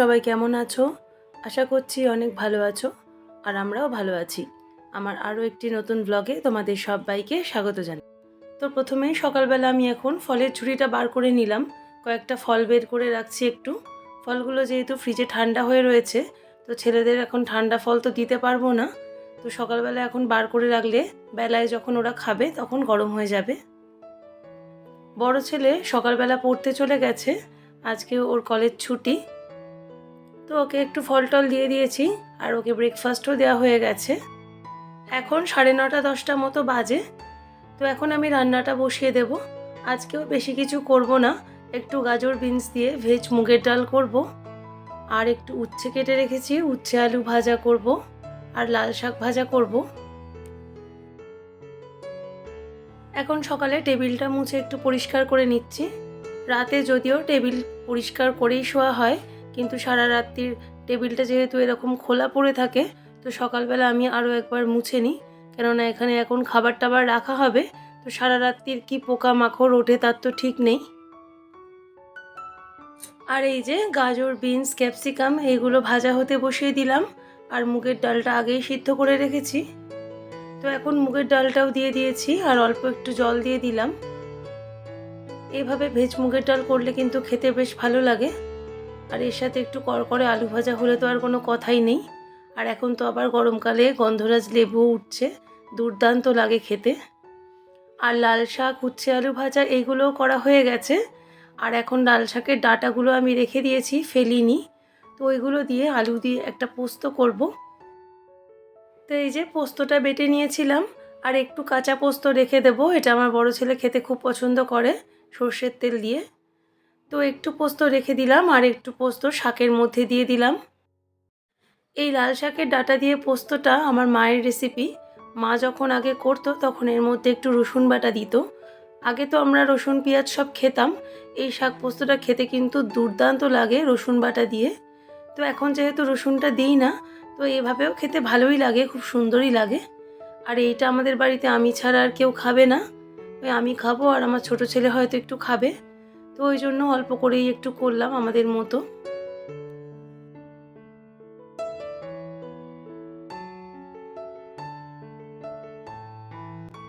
সবাই কেমন আছো? আশা করছি অনেক ভালো আছো, আর আমরাও ভালো আছি। আমার আরও একটি নতুন ব্লগে তোমাদের সবাইকে স্বাগত জানাই। তো প্রথমেই সকালবেলা আমি এখন ফলের ঝুড়িটা বার করে নিলাম। কয়েকটা ফল বের করে রাখছি একটু। ফলগুলো যেহেতু ফ্রিজে ঠান্ডা হয়ে রয়েছে, তো ছেলেদের এখন ঠান্ডা ফল তো দিতে পারব না। তো সকালবেলা এখন বার করে রাখলে বেলায় যখন ওরা খাবে তখন গরম হয়ে যাবে। বড় ছেলে সকালবেলা পড়তে চলে গেছে। আজকে ওর কলেজ ছুটি তো ওকে একটু ফল টল দিয়ে দিয়েছি আর ওকে ব্রেকফাস্টও দেওয়া হয়ে গেছে। এখন সাড়ে নটা, দশটা মতো বাজে। তো এখন আমি রান্নাটা বসিয়ে দেব। আজকেও বেশি কিছু করব না। একটু গাজর বিনস দিয়ে ভেজ মুগের ডাল করব। আর একটু উচ্ছে কেটে রেখেছি, উচ্ছে আলু ভাজা করব আর লাল শাক ভাজা করব। এখন সকালে টেবিলটা মুছে একটু পরিষ্কার করে নিচ্ছি। রাতে যদিও টেবিল পরিষ্কার করেই শোয়া হয় কিন্তু সারা রাত্রির টেবিলটা যেহেতু এরকম খোলা পড়ে থাকে, তো সকালবেলা আমি আরও একবার মুছে নিই। কেননা এখানে এখন খাবার টাবার রাখা হবে, তো সারা রাত্রির কি পোকা মাকড় ওঠে তার তো ঠিক নেই। আর এই যে গাজর, বিনস, ক্যাপসিকাম এইগুলো ভাজা হতে বসিয়ে দিলাম, আর মুগের ডালটা আগেই সিদ্ধ করে রেখেছি। তো এখন মুগের ডালটাও দিয়ে দিয়েছি, আর অল্প একটু জল দিয়ে দিলাম। এভাবে ভেজ মুগের ডাল করলে কিন্তু খেতে বেশ ভালো লাগে। আর এর সাথে একটু করকরে আলু ভাজা হলে তো আর কোনো কথাই নেই। আর এখন তো আবার গরমকালে গন্ধরাজ লেবু উঠছে, দুর্দান্ত লাগে খেতে। আর লাল শাক, উচ্ছে আলু ভাজা, এইগুলোও করা হয়ে গেছে। আর এখন লাল শাকের ডাটাগুলো আমি রেখে দিয়েছি, ফেলিনি। তো ওইগুলো দিয়ে আলু দিয়ে একটা পোস্ত করব। তো এই যে পোস্তটা বেটে নিয়েছিলাম, আর একটু কাঁচা পোস্ত রেখে দেবো, এটা আমার বড় ছেলে খেতে খুব পছন্দ করে সর্ষের তেল দিয়ে। তো একটু পোস্ত রেখে দিলাম আর একটু পোস্ত শাকের মধ্যে দিয়ে দিলাম। এই লাল শাকের ডাটা দিয়ে পোস্তটা আমার মায়ের রেসিপি মা যখন আগে করতো তখন এর মধ্যে একটু রসুন বাটা দিত। আগে তো আমরা রসুন, পেঁয়াজ সব খেতাম। এই শাক পোস্তটা খেতে কিন্তু দুর্দান্ত লাগে রসুন বাটা দিয়ে। তো এখন যেহেতু রসুনটা দিই না, তো এভাবেও খেতে ভালোই লাগে, খুব সুন্দরই লাগে। আর এইটা আমাদের বাড়িতে আমি ছাড়া আর কেউ খাবে না। ওই আমি খাব আর আমার ছোট ছেলে হয়তো একটু খাবে। তো ওই জন্য অল্প করেই একটু করলাম আমাদের মতো।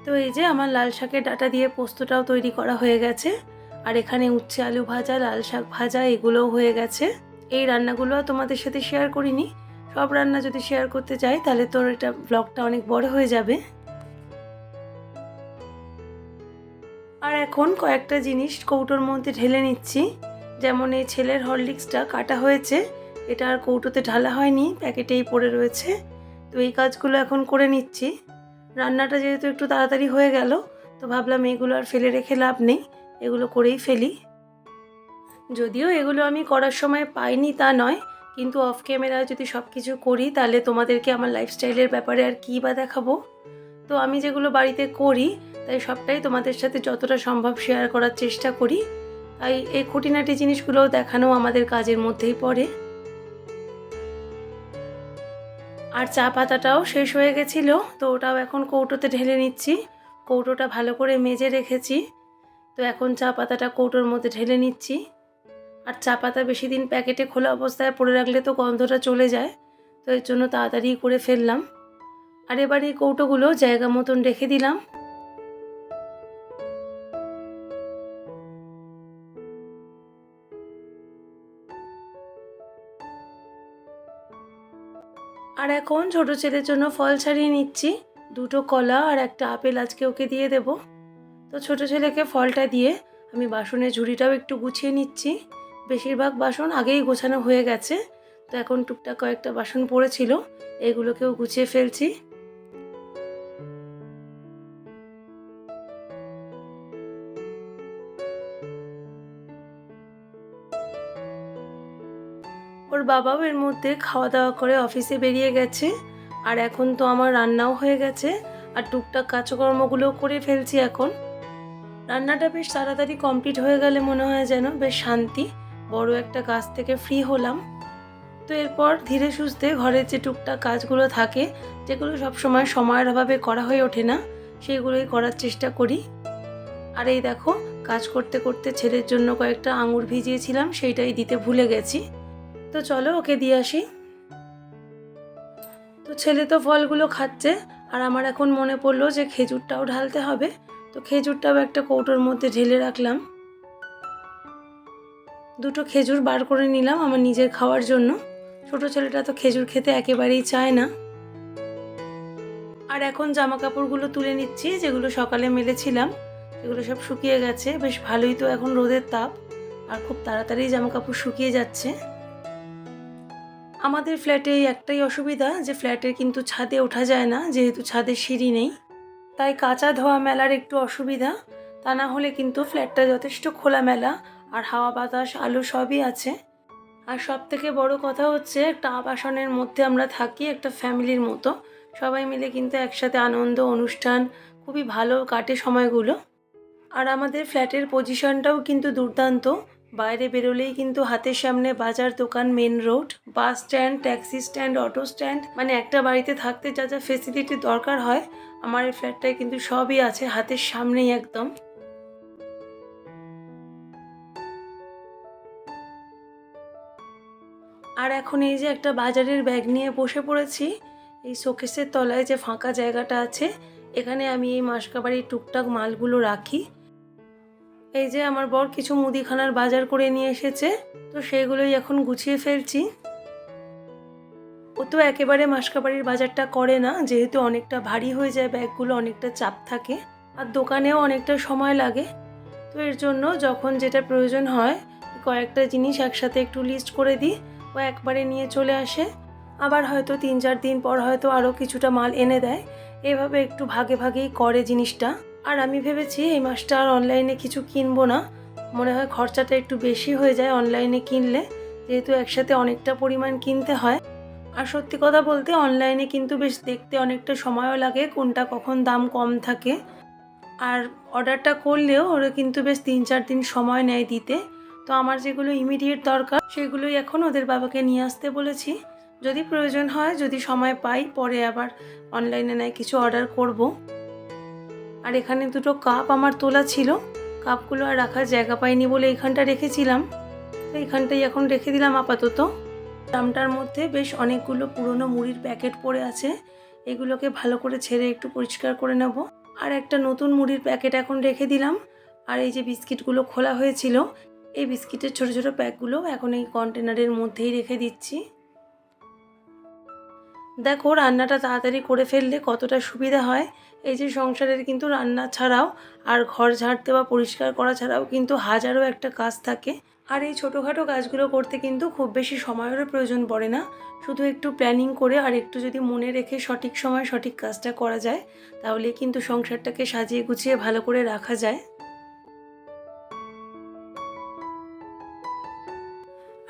তো এই যে আমার লাল শাকের ডাটা দিয়ে পোস্তটাও তৈরি করা হয়ে গেছে। আর এখানে উচ্ছে, আলু ভাজা, লাল শাক ভাজা, এগুলোও হয়ে গেছে। এই রান্নাগুলো তোমাদের সাথে শেয়ার করিনি। সব রান্না যদি শেয়ার করতে চাই তাহলে তোর এটা ব্লগটা অনেক বড় হয়ে যাবে। এখন কয়েকটা জিনিস কৌটোর মধ্যে ঢেলে নিচ্ছি। যেমন এই ছেলের হরলিক্সটা কাটা হয়েছে, এটা আর কৌটোতে ঢালা হয়নি, প্যাকেটেই পড়ে রয়েছে। তো এই কাজগুলো এখন করে নিচ্ছি। রান্নাটা যেহেতু একটু তাড়াতাড়ি হয়ে গেল, তো ভাবলাম এগুলো আর ফেলে রেখে লাভ নেই, এগুলো করেই ফেলি। যদিও এগুলো আমি করার সময় পাইনি তা নয়, কিন্তু অফ ক্যামেরা যদি সব কিছু করি, তাহলে তোমাদেরকে আমার লাইফস্টাইলের ব্যাপারে আর কী বা দেখাবো? তো আমি যেগুলো বাড়িতে করি তাই সবটাই তোমাদের সাথে যতটা সম্ভব শেয়ার করার চেষ্টা করি। তাই এই খুঁটিনাটি জিনিসগুলোও দেখানো আমাদের কাজের মধ্যেই পড়ে। আর চা পাতাটাও শেষ হয়ে গেছিল, তো ওটাও এখন কৌটোতে ঢেলে নিচ্ছি। কৌটোটা ভালো করে মেজে রেখেছি, তো এখন চা পাতাটা কৌটোর মধ্যে ঢেলে নিচ্ছি। আর চা পাতা বেশি দিন প্যাকেটে খোলা অবস্থায় পড়ে রাখলে তো গন্ধটা চলে যায়, তো এর জন্য তাড়াতাড়ি করে ফেললাম। আর এবার এই কৌটোগুলো জায়গা মতন রেখে দিলাম। আর এখন ছোট ছেলের জন্য ফল ছাড়িয়ে নিচ্ছি। দুটো কলা আর একটা আপেল আজকে ওকে দিয়ে দেব। তো ছোট ছেলেকে ফলটা দিয়ে আমি বাসনের ঝুড়িটাও একটু গুছিয়ে নিচ্ছি। বেশিরভাগ বাসন আগেই গোছানো হয়ে গেছে। তো এখন টুকটাক কয়েকটা বাসন পড়েছিল। এগুলোকেও গুছিয়ে ফেলছি। বাবাও এর মধ্যে খাওয়া দাওয়া করে অফিসে বেরিয়ে গেছে। আর এখন তো আমার রান্নাও হয়ে গেছে। আর টুকটাক কাজকর্মগুলোও করে ফেলছি এখন। রান্নাটা বেশ তাড়াতাড়ি কমপ্লিট হয়ে গেলে মনে হয় যেন বেশ শান্তি, বড় একটা কাজ থেকে ফ্রি হলাম। তো এরপর ধীরে সুস্থে ঘরের যে টুকটাক কাজগুলো থাকে, যেগুলো সবসময় সময়ের অভাবে করা হয়ে ওঠে না, সেগুলোই করার চেষ্টা করি। আর এই দেখো, কাজ করতে করতে ছেলের জন্য কয়েকটা আঙুর ভিজিয়েছিলাম, সেইটাই দিতে ভুলে গেছি। তো চলো ওকে দিয়ে আসি। তো ছেলে তো ফলগুলো খাচ্ছে, আর আমার এখন মনে পড়ল যে খেজুরটাও ঢালতে হবে। তো খেজুরটাও একটা কৌটোর মধ্যে ঢেলে রাখলাম। দুটো খেজুর বার করে নিলাম আমার নিজের খাওয়ার জন্য। ছোট ছেলেটা তো খেজুর খেতে একেবারেই চায় না। আর এখন জামা কাপড়গুলো তুলে নিচ্ছি, যেগুলো সকালে মেলেছিলাম, সেগুলো সব শুকিয়ে গেছে। বেশ ভালোই তো এখন রোদের তাপ, আর খুব তাড়াতাড়ি জামা কাপড় শুকিয়ে যাচ্ছে। আমাদের ফ্ল্যাটে একটাই অসুবিধা যে ফ্ল্যাটের কিন্তু ছাদে ওঠা যায় না, যেহেতু ছাদে সিঁড়ি নেই। তাই কাঁচা ধোয়া মেলার একটু অসুবিধা, তা না হলে কিন্তু ফ্ল্যাটটা যথেষ্ট খোলামেলা আর হাওয়া বাতাস, আলো সবই আছে। আর সব থেকে বড় কথা হচ্ছে, একটা আবাসনের মধ্যে আমরা থাকি, একটা ফ্যামিলির মতো। সবাই মিলে কিন্তু একসাথে আনন্দ, অনুষ্ঠান, খুবই ভালো কাটে সময়গুলো। আর আমাদের ফ্ল্যাটের পজিশনটাও কিন্তু দুর্দান্ত। বাইরে বেরোলেই কিন্তু হাতের সামনে বাজার দোকান main road bus stand taxi stand auto stand মানে একটা বাড়িতে থাকতে যা যা ফেসিলিটি দরকার হয়, আমার এই ফ্ল্যাটটায় কিন্তু সবই আছে, হাতের সামনেই একদম। আর এখন এই যে একটা বাজারের ব্যাগ নিয়ে বসে পড়েছি, এই শোকেসের তলায় যে ফাঁকা জায়গাটা আছে, এখানে আমি এই মাসকাবাড়ির টুকটাক মালগুলো রাখি। এই যে আমার বর কিছু মুদিখানার বাজার করে নিয়ে এসেছে, তো সেগুলোই এখন গুছিয়ে ফেলছি। ও তো একেবারে মাসকাবাড়ির বাজারটা করে না, যেহেতু অনেকটা ভারী হয়ে যায়, ব্যাগগুলো অনেকটা চাপ থাকে, আর দোকানেও অনেকটা সময় লাগে। তো এর জন্য যখন যেটা প্রয়োজন হয়, কয়েকটা জিনিস একসাথে একটু লিস্ট করে দিই, ও একবারে নিয়ে চলে আসে। আবার হয়তো তিন চার দিন পর হয়তো আরও কিছুটা মাল এনে দেয়। এভাবে একটু ভাগে ভাগেই করে জিনিসটা। আর আমি ভেবেছি এই মাসটা আর অনলাইনে কিছু কিনবো না। মনে হয় খরচাটা একটু বেশি হয়ে যায় অনলাইনে কিনলে, যেহেতু একসাথে অনেকটা পরিমাণ কিনতে হয়। আর সত্যি কথা বলতে অনলাইনে কিন্তু বেশ দেখতে অনেকটা সময়ও লাগে, কোনটা কখন দাম কম থাকে। আর অর্ডারটা করলেও ওরা কিন্তু বেশ তিন চার দিন সময় নেয় দিতে। তো আমার যেগুলো ইমিডিয়েট দরকার, সেগুলোই এখন ওদের বাবাকে নিয়ে আসতে বলেছি। যদি প্রয়োজন হয়, যদি সময় পাই, পরে আবার অনলাইনে নেয় কিছু অর্ডার করব। আর এখানে দুটো কাপ আমার তোলা ছিল। কাপগুলো আর রাখার জায়গা পাইনি বলে এইখানটা রেখেছিলাম। তো এখন রেখে দিলাম আপাতত। দামটার মধ্যে বেশ অনেকগুলো পুরনো মুড়ির প্যাকেট পড়ে আছে। এগুলোকে ভালো করে ছেড়ে একটু পরিষ্কার করে নেব। আর একটা নতুন মুড়ির প্যাকেট এখন রেখে দিলাম। আর এই যে বিস্কিটগুলো খোলা হয়েছিল, এই বিস্কিটের ছোট ছোট প্যাকগুলো এখন এই কন্টেনারের মধ্যেই রেখে দিচ্ছি। দেখো, রান্নাটা তাড়াতাড়ি করে ফেললে কতটা সুবিধা হয়। এই যে সংসারের কিন্তু রান্না ছাড়াও আর ঘর ঝাড়তে বা পরিষ্কার করা ছাড়াও কিন্তু হাজারো একটা কাজ থাকে। আর এই ছোটোখাটো কাজগুলো করতে কিন্তু খুব বেশি সময়েরও প্রয়োজন পড়ে না। শুধু একটু প্ল্যানিং করে আর একটু যদি মনে রেখে সঠিক সময় সঠিক কাজটা করা যায়, তাহলে কিন্তু সংসারটাকে সাজিয়ে গুছিয়ে ভালো করে রাখা যায়।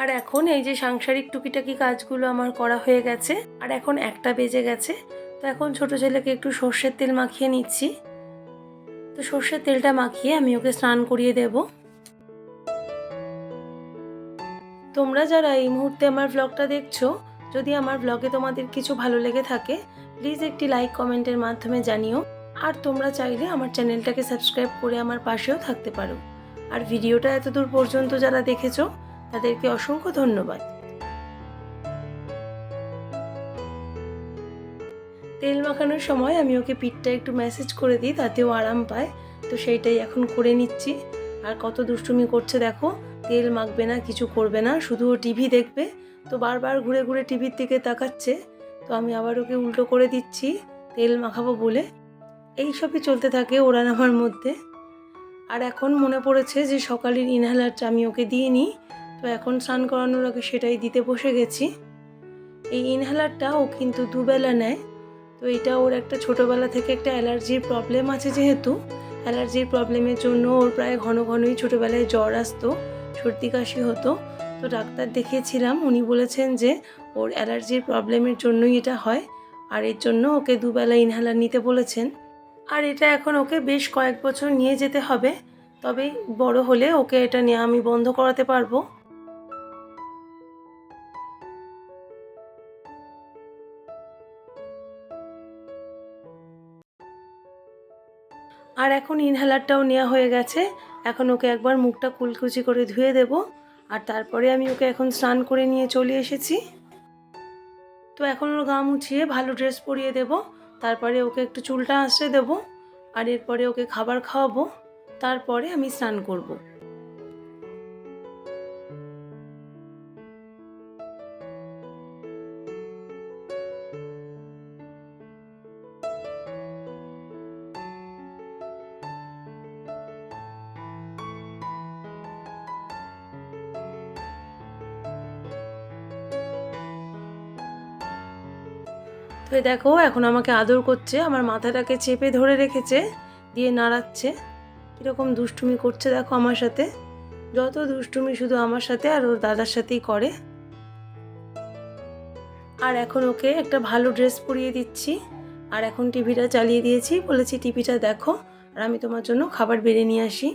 আর এখন এই যে সাংসারিক টুকিটাকি কাজগুলো আমার করা হয়ে গেছে, আর এখন একটা বেজে গেছে, তো এখন ছোট ছেলেকে একটু সর্ষের তেল মাখিয়ে নিচ্ছি। তো সর্ষের তেলটা মাখিয়ে আমি ওকে স্নান করিয়ে দেব। তোমরা যারা এই মুহূর্তে আমার ব্লগটা দেখছ, যদি আমার ব্লগে তোমাদের কিছু ভালো লেগে থাকে প্লিজ একটি লাইক কমেন্টের মাধ্যমে জানিও। আর তোমরা চাইলে আমার চ্যানেলটাকে সাবস্ক্রাইব করে আমার পাশেও থাকতে পারো। আর ভিডিওটা এতদূর পর্যন্ত যারা দেখেছ তাদেরকে অসংখ্য ধন্যবাদ। তেল মাখানোর সময় আমি ওকে পিঠটা একটু ম্যাসেজ করে দিই, তাতেও আরাম পায়। তো সেইটাই এখন করে নিচ্ছি। আর কত দুষ্টুমি করছে দেখো, তেল মাখবে না, কিছু করবে না, শুধু ও টিভি দেখবে। তো বারবার ঘুরে ঘুরে টিভির দিকে তাকাচ্ছে। তো আমি আবার ওকে উল্টো করে দিচ্ছি, তেল মাখাবো বলে। এই সবই চলতে থাকে ওরা আমার মধ্যে। আর এখন মনে পড়েছে যে সকালের ইনহেলারটা আমি ওকে দিয়ে নিই। তো এখন স্নান করানোর আগে সেটাই দিতে বসে গেছি। এই ইনহেলারটা ও কিন্তু দুবেলা নেয়। তো এটা ওর একটা ছোটোবেলা থেকে একটা অ্যালার্জির প্রবলেম আছে যেহেতু। অ্যালার্জির প্রবলেমের জন্য ওর প্রায় ঘন ঘনই ছোটোবেলায় জ্বর আসতো, সর্দি কাশি হতো। তো ডাক্তার দেখিয়েছিলাম, উনি বলেছেন যে ওর অ্যালার্জির প্রবলেমের জন্যই এটা হয়। আর এর জন্য ওকে দুবেলা ইনহেলার নিতে বলেছেন। আর এটা এখন ওকে বেশ কয়েক বছর নিয়ে যেতে হবে। তবে বড় হলে ওকে এটা নিয়ে আমি বন্ধ করাতে পারব। আর এখন ইনহেলারটাও নেওয়া হয়ে গেছে। এখন ওকে একবার মুখটা কুলকুচি করে ধুয়ে দেব। আর তারপরে আমি ওকে এখন স্নান করে নিয়ে চলে এসেছি। তো এখন ওর গা মুছিয়ে ভালো ড্রেস পরিয়ে দেব। তারপরে ওকে একটু চুলটা আঁচড়ে দেবো। আর এরপরে ওকে খাবার খাওয়াবো। তারপরে আমি স্নান করব। তো দেখো, এখন আমাকে আদর করছে, আমার মাথাটাকে চেপে ধরে রেখেছে, দিয়ে নাড়াচ্ছে। কীরকম দুষ্টুমি করছে দেখো আমার সাথে। যত দুষ্টুমি শুধু আমার সাথে আর ওর দাদার সাথেই করে। আর এখন ওকে একটা ভালো ড্রেস পরিয়ে দিচ্ছি। আর এখন টিভিটা চালিয়ে দিয়েছি, বলেছি, টিভিটা দেখো, আর আমি তোমার জন্য খাবার বেড়ে নিয়ে আসি।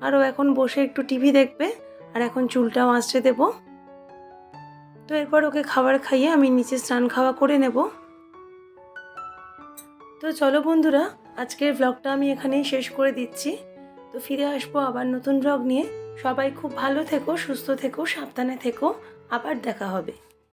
আর ও এখন বসে একটু টিভি দেখবে, আর এখন চুলটাও আঁচড়ে দেবো। তো এরপর ওকে খাবার খাইয়ে আমি নিচে স্নান খাওয়া করে নেব। তো চলো বন্ধুরা, আজকের ব্লগটা আমি এখানেই শেষ করে দিচ্ছি। তো ফিরে আসব আবার নতুন ব্লগ নিয়ে। সবাই খুব ভালো থেকো, সুস্থ থেকো, সাবধানে থেকো। আবার দেখা হবে।